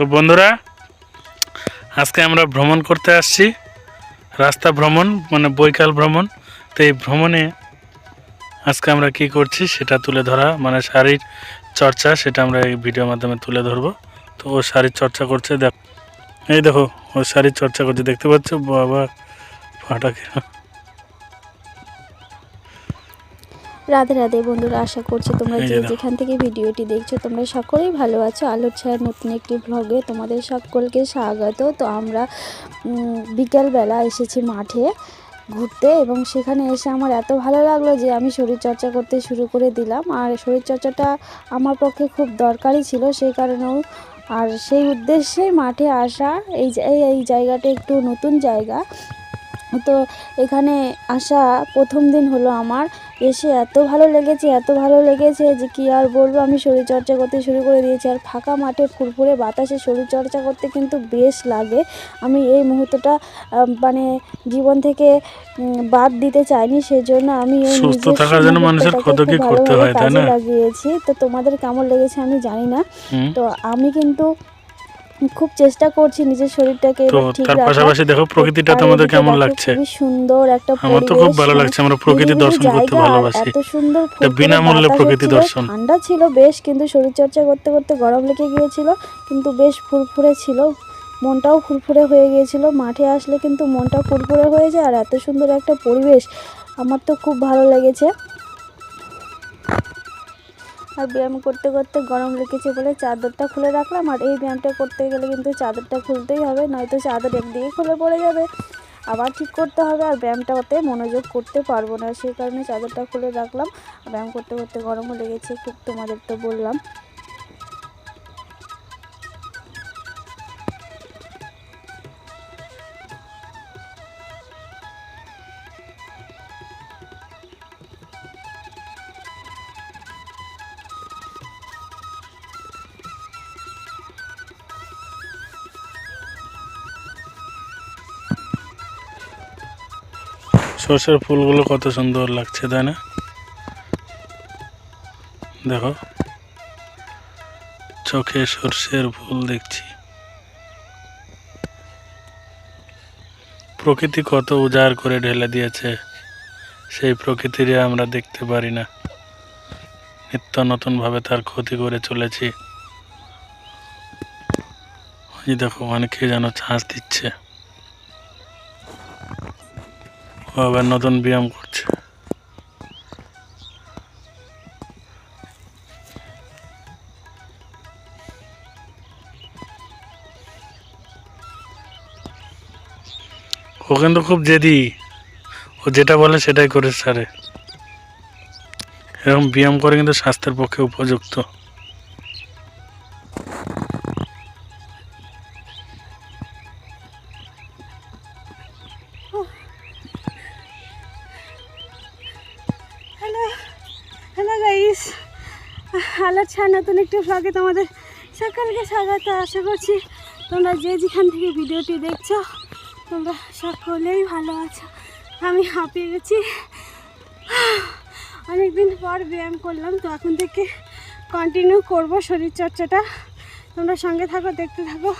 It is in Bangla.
তো বন্ধুরা, আজকে আমরা ভ্রমণ করতে আসছি। রাস্তা ভ্রমণ মানে বৈকাল ভ্রমণ। তো এই ভ্রমণে আজকে আমরা কি করছি সেটা তুলে ধরা মানে শারীর চর্চা সেটা আমরা এই ভিডিওর মাধ্যমে তুলে ধরবো। তো ও শারীর চর্চা করছে, দেখ এই দেখো, ও শারীর চর্চা করছে, দেখতে পাচ্ছ? বাবা, ফাটাকে। রাধে রাধে বন্ধুরা আশা করছি তোমরা যে যেখান থেকে ভিডিওটি দেখছ তোমরা সকলেই ভালো আছো। আলোর ছায়ার নতুন একটি ভ্লগে তোমাদের সকলকে স্বাগত। তো আমরা বিকেলবেলা এসেছি মাঠে ঘুরতে এবং সেখানে এসে আমার এত ভালো লাগল যে আমি শরীরচর্চা করতে শুরু করে দিলাম। আর শরীরচর্চাটা আমার পক্ষে খুব দরকারি ছিল সেই কারণেও। আর সেই উদ্দেশ্যে মাঠে আসা এই যে- এই এই জায়গাটা একটু নতুন জায়গা। তো এখানে আসা প্রথম দিন হলো আমার। এসে এত ভালো লেগেছে এত ভালো লেগেছে যে কি আর বলব আমি শরীরচর্চা করতে শুরু করে দিয়েছি। আর ফাঁকা মাঠে ফুরফুরে বাতাসে শরীরচর্চা করতে কিন্তু বেশ লাগে। আমি এই মুহূর্তটা মানে জীবন থেকে বাদ দিতে চাইনি সেই জন্য আমি এই সুস্থ নিজের থাকার জন্য মানুষের মুহূর্তটাকে কত কি করতে ভালোভাবে হয়, তাই কাজে না? লাগিয়েছি। তো তোমাদের কেমন লেগেছে আমি জানি না। তো আমি কিন্তু খুব চেষ্টা করছি নিজের শরীরটাকে তো তার পাশাপাশি দেখো প্রকৃতিটা তোমাদের কেমন লাগছে? খুবই সুন্দর একটা আমার তো খুব ভালো লাগছে আমরা প্রকৃতি দর্শন করতে ভালোবাসি। এত সুন্দর বিনামূল্যে প্রকৃতি দর্শন। ঠান্ডা ছিল বেশ কিন্তু শরীরচর্চা করতে করতে গরম লেগে গিয়েছিল কিন্তু বেশ ফুরফুরে ছিল। মনটাও ফুরফুরে হয়ে গিয়েছিল মাঠে আসলে কিন্তু মনটা ফুরফুরে হয়ে যায় আর এত সুন্দর একটা পরিবেশ। আমার তো খুব ভালো লেগেছে। আর ব্যায়াম করতে করতে গরম লেগেছে বলে চাদরটা খুলে রাখলাম আর এই ব্যায়ামটা করতে গেলে কিন্তু চাদরটা খুলতেই হবে, নয়তো চাদর একদিকে খুলে পড়ে যাবে। আবার ঠিক করতে হবে আর ব্যায়ামটা ব্যায়ামটাতে মনোযোগ করতে পারব না সেই কারণে চাদরটা খুলে রাখলাম। ব্যায়াম করতে করতে গরমও লেগেছে খুব তোমাদের তো বললাম। সর্ষের ফুলগুলো কত সুন্দর লাগছে, তাই না? দেখো। চোখে সর্ষের ফুল দেখছি। প্রকৃতি কত উজাড় করে ঢেলে দিয়েছে, সেই প্রকৃতিরে আমরা দেখতে পারি না। নিত্য নতুনভাবে তার ক্ষতি করে চলেছি। ওই দেখো, অনেকে যেন ছাঁচ দিচ্ছে ও আবার নতুন ব্যায়াম করছে। ও কিন্তু খুব জেদি। ও যেটা বলে সেটাই করে সারে এরকম ব্যায়াম করে কিন্তু স্বাস্থ্যের পক্ষে উপযুক্ত। হ্যালো আলোর ছায় নতুন একটু ব্লগে তোমাদের সকলকে স্বাগত। আশা করছি তোমরা যে যেখান থেকে ভিডিওটি দেখছ, তোমরা সকলেই ভালো আছো। আমি হাঁপিয়ে গেছি। অনেকদিন পর ব্যায়াম করলাম, তো এখন থেকে কন্টিনিউ করব শরীরচর্চাটা। তোমরা সঙ্গে থাকো, দেখতে থাকো।